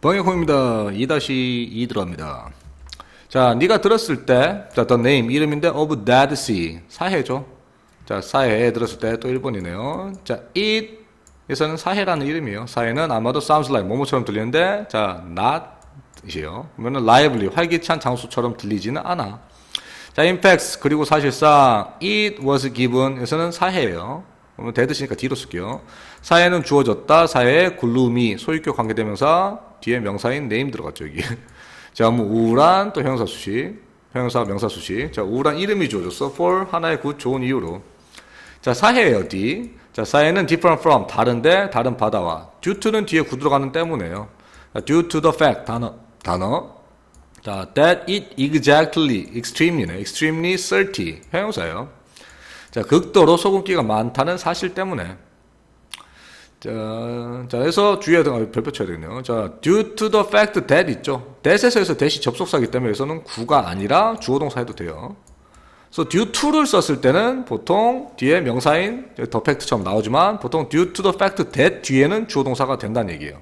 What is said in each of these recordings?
방역호입니다. 2-2 들어갑니다. 자, 네가 들었을 때, 자, the name, 이름인데, of that sea, 사해죠. 자, 사해 들었을 때또 1번이네요. 자, it, 에서는 사해라는 이름이에요. 사해는 아마도 sounds like, 뭐뭐처럼 들리는데, 자, not, 이에요. 그러면은 lively, 활기찬 장소처럼 들리지는 않아. 자, in fact, 그리고 사실상, it was given, 에서는 사해예요. 그러면 대드시니까 뒤로 쓸게요. 사해는 주어졌다. 사해의 gloomy, 소유격 관계대명사, 뒤에 명사인 name 들어갔죠, 여기. 자, 뭐, 우울한, 또 형용사 수식. 형용사, 명사 수식. 자, 우울한 이름이 주어졌어. for 하나의 굿, 좋은 이유로. 자, 사해예요, D. 자, 사해는 different from, 다른데, 다른 바다와. due to는 뒤에 구 들어가는 때문에요. 자, due to the fact, 단어, 단어. 자, that it exactly, extremely네. extremely salty. 형용사예요. 자, 극도로 소금기가 많다는 사실 때문에. 자, 자, 그래서 주의해야 되는 별표 쳐야 되겠네요. 자, due to the fact that 있죠. that에서 해서 that이 접속사기 때문에 여기서는 구가 아니라 주어동사 해도 돼요. 그래서 due to를 썼을 때는 보통 뒤에 명사인 the fact처럼 나오지만 보통 due to the fact that 뒤에는 주어동사가 된다는 얘기예요.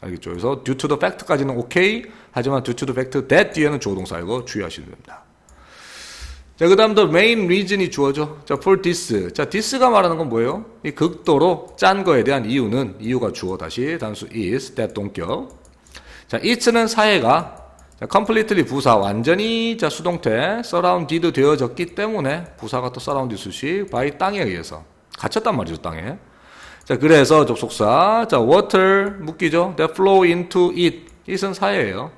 알겠죠? 그래서 due to the fact까지는 오케이. 하지만 due to the fact that 뒤에는 주어동사이고 주의하시면 됩니다. 자, 그 다음 더 main reason이 주어져. 자, for this. 자, this가 말하는 건 뭐예요? 이 극도로 짠 거에 대한 이유는, 이유가 주어 다시 단수 is, that 동격. 자, it는 사회가 자, completely 부사, 완전히 자, 수동태, surrounded 되어졌기 때문에 부사가 또 surrounded 수식, by 땅에 의해서. 갇혔단 말이죠, 땅에. 자, 그래서 접속사, 자, water, 묶이죠? that flow into it. it은 사회예요.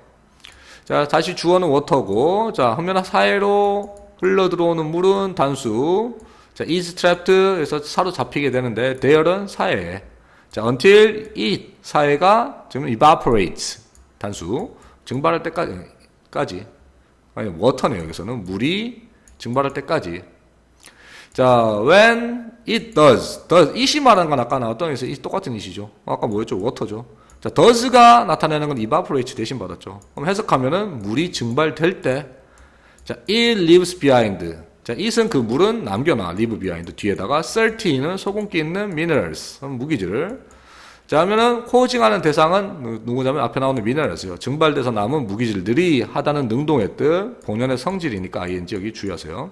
자, 다시 주어는 water고, 자, 하면 사회로 흘러 들어오는 물은 단수. 자, is trapped에서 사로잡히게 되는데, there은 사회. 자, until it 사회가 지금 evaporates 단수 증발할 때까지 까지. 아니 water네요 여기서는 물이 증발할 때까지. 자, when it does, does it이 말하는 건 아까 나왔던 에서 it 똑같은 it이죠. 아까 뭐였죠? water죠. 자, does가 나타내는 건 evaporate 대신 받았죠. 그럼 해석하면은 물이 증발될 때 자, it leaves behind. 자, it은 그 물은 남겨놔. leave behind. 뒤에다가 salty는 소금기 있는 minerals. 무기질을. 자, 하면은 코징하는 대상은 누- 누구냐면 앞에 나오는 minerals요. 증발돼서 남은 무기질들이 하다는 능동의 뜻, 본연의 성질이니까 ing 여기 주의하세요.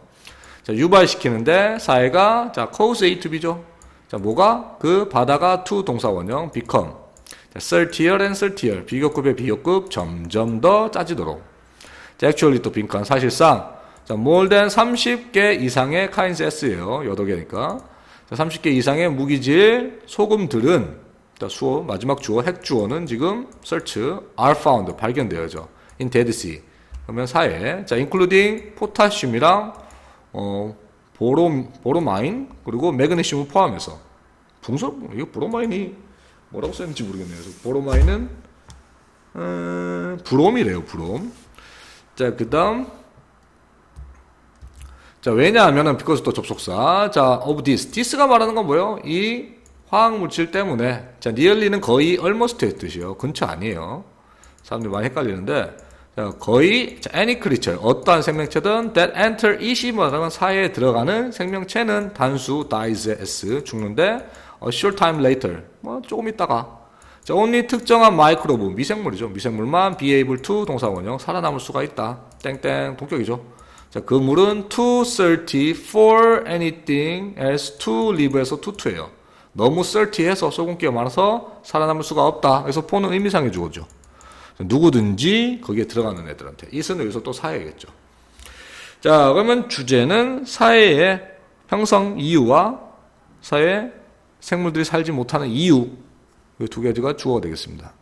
자, 유발시키는데 사회가 자, cause A to B죠. 자, 뭐가 그 바다가 to 동사 원형 become. 자, saltier and saltier. 비교급의 비교급 점점 더 짜지도록. 자, actually 또 빈칸 사실상 자, more than 30개 이상의 kinds S예요. 8개니까. 자, 30개 이상의 무기질 소금들은 자, 수어 마지막 주어 핵 주어는 지금 search are found 발견되어져. in dead sea. 그러면 사회. 자, including 포타슘이랑 어 보로 보로마인 그리고 매그네슘을 포함해서 붕서 이거 보로마인이 뭐라고 썼는지 모르겠네요. 보로마인은 음, 브롬이래요. 브롬. 자, 그 다음. 자, 왜냐하면은, because 또 접속사. 자, of this. this가 말하는 건 뭐예요? 이 화학 물질 때문에. 자, nearly는 거의 almost의 뜻이요. 근처 아니에요. 사람들이 많이 헷갈리는데. 자, 거의, 자, any creature. 어떠한 생명체든 that enter it이 말하는 건 사회에 들어가는 생명체는 단수 dies s. 죽는데, a short time later. 뭐, 조금 있다가. 자, only 특정한 마이크로브, 미생물이죠. 미생물만 be able to 동사 원형, 살아남을 수가 있다. 땡땡, 동격이죠. 자, 그 물은 too salty for anything else to live에서 to to예요. 너무 salty해서 소금기가 많아서 살아남을 수가 없다. 그래서 for는 의미상의 주어죠. 자, 누구든지 거기에 들어가는 애들한테. 이는 여기서 또 사회겠죠. 자, 그러면 주제는 사회의 형성 이유와 사회 생물들이 살지 못하는 이유 이 두 가지가 주어가 되겠습니다.